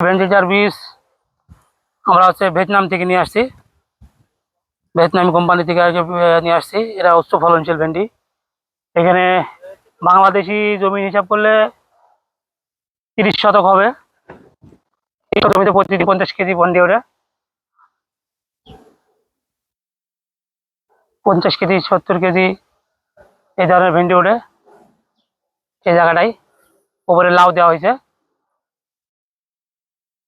ভেন্ডিজার বীজ আমরা হচ্ছে ভিয়েতনাম থেকে নিয়ে আসছি। ভিয়েতনামি কোম্পানি থেকে নিয়ে আসছি। এরা উচ্চ ফলনশীল ভেন্ডি। এখানে বাংলাদেশি জমি হিসাব করলে তিরিশ শতক হবে। জমিতে প্রতিদিন পঞ্চাশ কেজি ভেন্ডি ওঠে। পঞ্চাশ কেজি, সত্তর কেজি এই ধরনের ভেন্ডি ওঠে। এই জায়গাটাই। উপরে লাউ দেওয়া হয়েছে।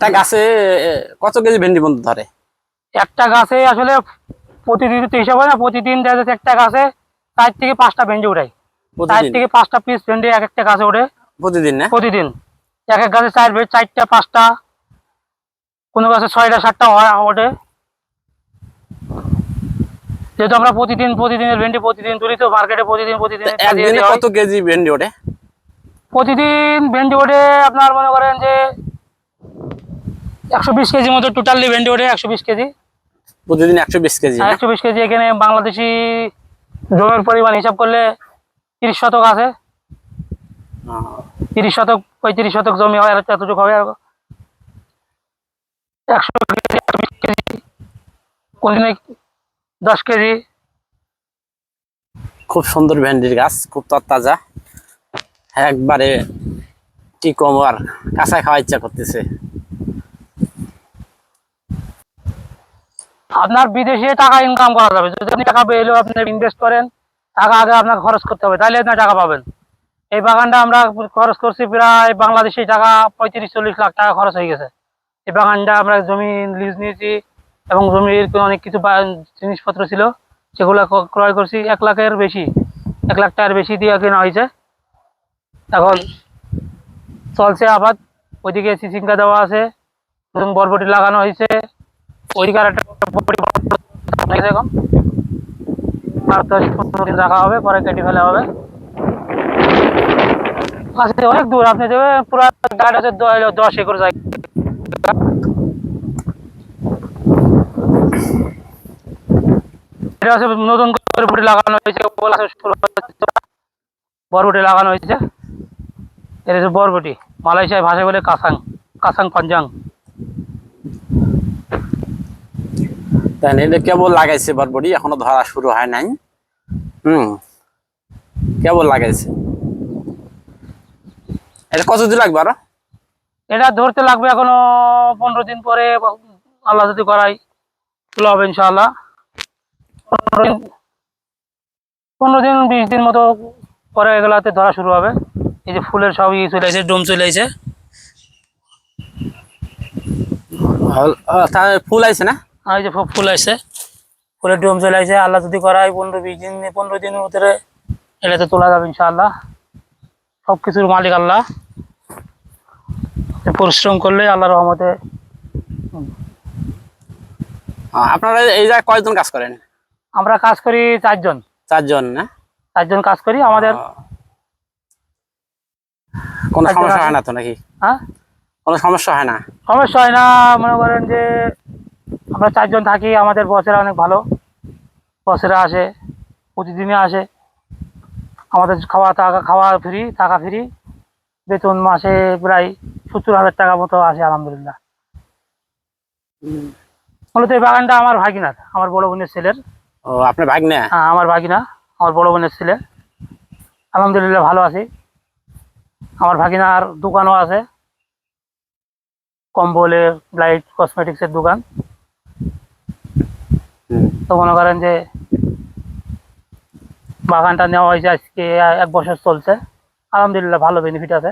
একটা গাছে কত কেজি ভেন্ডি বন্ধু ধরে? একটা গাছে আসলে প্রতিদিন তো হিসাব হয় না প্রতিদিন দেখা যাচ্ছে একটা গাছে চার থেকে পাঁচটা ভেন্ডি উঠাই চার থেকে পাঁচটা পিস ভেন্ডি এক একটা গাছে ওঠে প্রতিদিন না? প্রতিদিন। এক এক গাছে চার চারটা পাঁচটা কোনো গাছে ছয়টা সাতটা হয় ওঠে যেহেতু আমরা প্রতিদিন প্রতিদিনের ভেন্ডি প্রতিদিন তুলি তো মার্কেটে প্রতিদিন প্রতিদিন কত কেজি ভেন্ডি ওঠে প্রতিদিন ভেন্ডি ওঠে আপনার মনে করেন যে একশো বিশ কেজি মতো টোটালি ভেন্ডি ওঠে একশো বিশ কেজি। প্রতিদিন একশো বিশ কেজি না? একশো বিশ কেজি। এখানে বাংলাদেশি জমির পরিমাণ হিসাব করলে তিরিশ শতক আছে। তিরিশ শতক পঁয়ত্রিশ শতক জমি হয় আর এতটুকু হবে। একশো কেজি একশো বিশ কেজি কোনদিনে দশ কেজি। খুব সুন্দর ভেন্ডির গাছ খুব তরতাজা। একবারে কি কম আর কাঁচায় খাওয়ার ইচ্ছা করতেছে। আপনার বিদেশে টাকা ইনকাম করা যাবে। যদি আপনি টাকা পেলেও আপনি ইনভেস্ট করেন, টাকা আগে আপনাকে খরচ করতে হবে তাহলে না টাকা পাবেন। এই বাগানটা আমরা খরচ করছি প্রায় বাংলাদেশি টাকা পঁয়ত্রিশ, চল্লিশ লাখ টাকা খরচ হয়ে গেছে। এই বাগানটা আমরা জমি লিজ নিয়েছি এবং জমির অনেক কিছু জিনিসপত্র ছিল সেগুলো ক্রয় করছি, এক লাখের বেশি, এক লাখ টাকার বেশি দিয়ে কেনা হয়েছে। এখন চলছে আবাদ, ওইদিকে সিসিঙ্কা দেওয়া আছে, নতুন বরবটি লাগানো হয়েছে। ওইদিকে আর একটা রাখা হবে পরে কেটে ফেলা হবে অনেক দূর আপনি পুরো গাড়ি দশ একর জায়গা এটা নতুন করে বরবটি লাগানো হয়েছে, বরবটি লাগানো হয়েছে এটা হচ্ছে বরবটি, মালয়েশিয়ায় ভাষায় বলে কাসাং কাসাং পাঞ্জাং। তাই এটা কেবল লাগাইছে বরবড়ি এখনও ধরা শুরু হয় নাই। হুম কেবল লাগাইছে। এটা কতদিন লাগবে আরও? এটা ধরতে লাগবে এখনও পনেরো দিন পরে আল্লাহ যদি করাই তোলা হবে ইনশাআল্লাহ। পনেরো দিন বিশ দিন মতো পরে এগুলাতে ধরা শুরু হবে। এই যে ফুলের সব ইয়ে চলে আসে ডোম চলে তা ফুল আইছে না? আর এই যে ফুল আসছে ফুলের ডোম চলে আল্লাহ যদি করা হয় পনেরো বিশ দিন পনেরো দিনের ভিতরে এটাতে তোলা যাবে ইনশাআল্লাহ। সব কিছুর মালিক আল্লাহ। পরিশ্রম করলে আল্লাহ রহমতে আপনারা এই জায়গায় কয়জন কাজ করেন? আমরা কাজ করি চারজন। চারজন না? চারজন কাজ করি। আমাদের। কোনো সমস্যা হয় না তো নাকি? হ্যাঁ? কোনো সমস্যা হয় না? সমস্যা হয় না। মনে করেন যে আমরা চারজন থাকি আমাদের বসেরা অনেক ভালো। বসেরা আসে প্রতিদিনই আসে। আমাদের খাওয়া টাকা খাওয়া ফ্রি টাকা ফ্রি বেতন মাসে প্রায় সত্তর হাজার টাকা মতো আসে আলহামদুলিল্লাহ। মূলত এই বাগানটা আমার ভাগিনার আমার বড় বোনের ছেলের। ও আপনার ভাগ্নে? হ্যাঁ আমার ভাগিনা আমার বড় বোনের ছেলে। আলহামদুলিল্লাহ ভালো আছি। আমার ভাগিনার দোকানও আছে। কম্বলের লাইট কসমেটিক্সের দোকান। তো মনে করেন যে বাগানটা নেওয়া হয়েছে আজকে, এক বছর চলছে। আলহামদুলিল্লাহ ভালো বেনিফিট আছে।